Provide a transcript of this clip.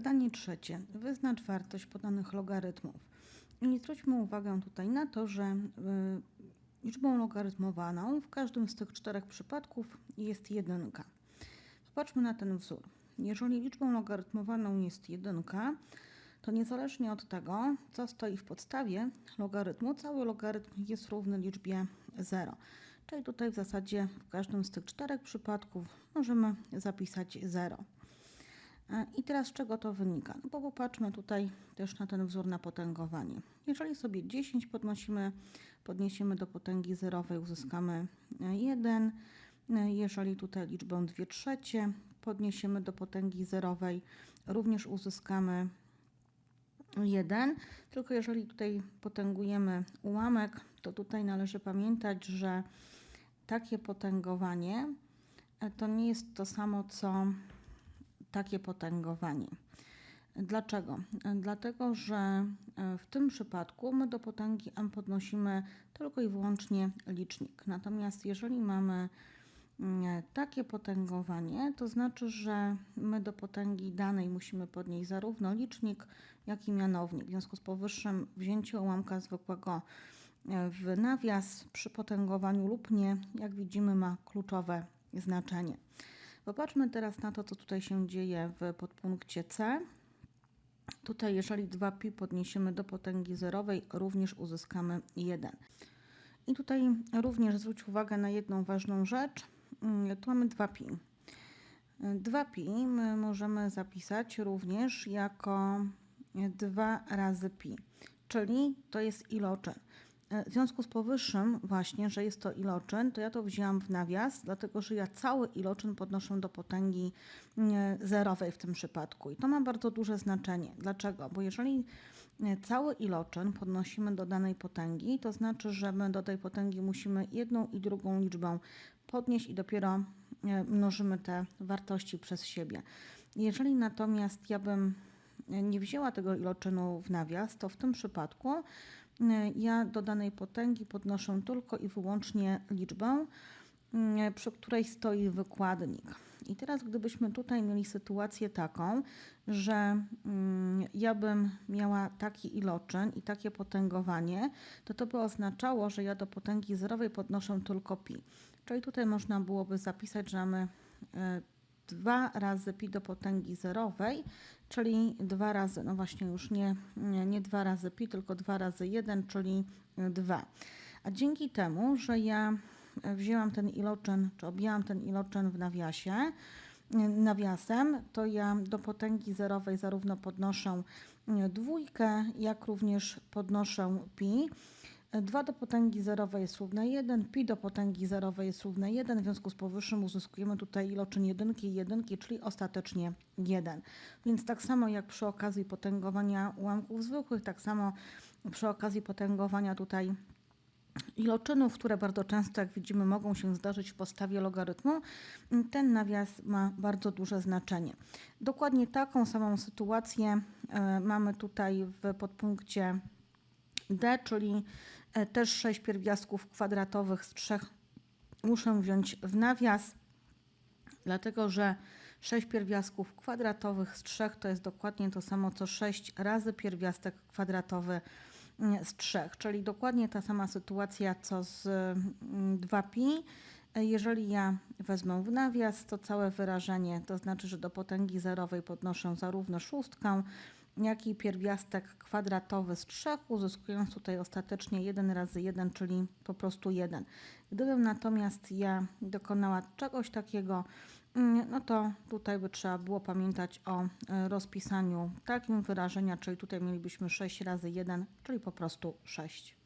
Zadanie trzecie. Wyznacz wartość podanych logarytmów. I zwróćmy uwagę tutaj na to, że y, liczbą logarytmowaną w każdym z tych czterech przypadków jest jedynka. Popatrzmy na ten wzór. Jeżeli liczbą logarytmowaną jest jedynka, to niezależnie od tego, co stoi w podstawie logarytmu, cały logarytm jest równy liczbie 0. Czyli tutaj w zasadzie w każdym z tych czterech przypadków możemy zapisać 0. E, I teraz z czego to wynika? No bo popatrzmy tutaj też na ten wzór na potęgowanie. Jeżeli sobie 10 podnosimy, podniesiemy do potęgi zerowej, uzyskamy 1. Jeżeli tutaj liczbę 2 trzecie podniesiemy do potęgi zerowej, również uzyskamy 1. Tylko jeżeli tutaj potęgujemy ułamek, to tutaj należy pamiętać, że takie potęgowanie e, to nie jest to samo co takie potęgowanie. Dlaczego? Dlatego, że e, w tym przypadku my do potęgi m podnosimy tylko i wyłącznie licznik. Natomiast jeżeli mamy mm, takie potęgowanie, to znaczy, że my do potęgi danej musimy podnieść zarówno licznik, jak i mianownik. W związku z powyższym wzięcie ułamka zwykłego e, w nawias przy potęgowaniu lub nie, jak widzimy, ma kluczowe znaczenie. Popatrzmy teraz na to, co tutaj się dzieje w podpunkcie C. Tutaj, jeżeli 2pi podniesiemy do potęgi zerowej, również uzyskamy 1. I tutaj również zwróć uwagę na jedną ważną rzecz. Mm, tu mamy 2pi. 2pi my możemy zapisać również jako 2 razy pi, czyli to jest iloczyn. E, w związku z powyższym właśnie, że jest to iloczyn, to ja to wzięłam w nawias, dlatego że ja cały iloczyn podnoszę do potęgi mm, zerowej w tym przypadku. I to ma bardzo duże znaczenie. Dlaczego? Bo jeżeli e, cały iloczyn podnosimy do danej potęgi, to znaczy, że my do tej potęgi musimy jedną i drugą liczbę podnieść i dopiero e, mnożymy te wartości przez siebie. Jeżeli natomiast ja bym nie wzięła tego iloczynu w nawias, to w tym przypadku ja do danej potęgi podnoszę tylko i wyłącznie liczbę, mm, przy której stoi wykładnik. I teraz, gdybyśmy tutaj mieli sytuację taką, że mm, ja bym miała taki iloczyn i takie potęgowanie, to to by oznaczało, że ja do potęgi zerowej podnoszę tylko pi. Czyli tutaj można byłoby zapisać, że mamy e, 2 razy pi do potęgi zerowej, czyli 2 razy, no właśnie już nie, nie, nie 2 razy pi, tylko 2 razy 1, czyli 2. A dzięki temu, że ja wzięłam ten iloczyn, czy objęłam ten iloczyn w nawiasie, nawiasem, to ja do potęgi zerowej zarówno podnoszę dwójkę, jak również podnoszę pi. 2 do potęgi zerowej jest równe 1, pi do potęgi zerowej jest równe 1, w związku z powyższym uzyskujemy tutaj iloczyn jedynki i jedynki, czyli ostatecznie 1. Więc tak samo jak przy okazji potęgowania ułamków zwykłych, tak samo przy okazji potęgowania tutaj iloczynów, które bardzo często, jak widzimy, mogą się zdarzyć w postawie logarytmu, ten nawias ma bardzo duże znaczenie. Dokładnie taką samą sytuację y, mamy tutaj w podpunkcie D, czyli e, też 6 pierwiastków kwadratowych z 3 muszę wziąć w nawias, dlatego że 6 pierwiastków kwadratowych z 3 to jest dokładnie to samo co 6 razy pierwiastek kwadratowy mm, z 3, czyli dokładnie ta sama sytuacja co z 2pi. Mm, e, jeżeli ja wezmę w nawias, to całe wyrażenie, to znaczy, że do potęgi zerowej podnoszę zarówno szóstkę, jak i pierwiastek kwadratowy z 3, uzyskując tutaj ostatecznie 1 razy 1, czyli po prostu 1. Gdybym natomiast ja dokonała czegoś takiego, mm, no to tutaj by trzeba było pamiętać o e, rozpisaniu takim wyrażenia, czyli tutaj mielibyśmy 6 razy 1, czyli po prostu 6.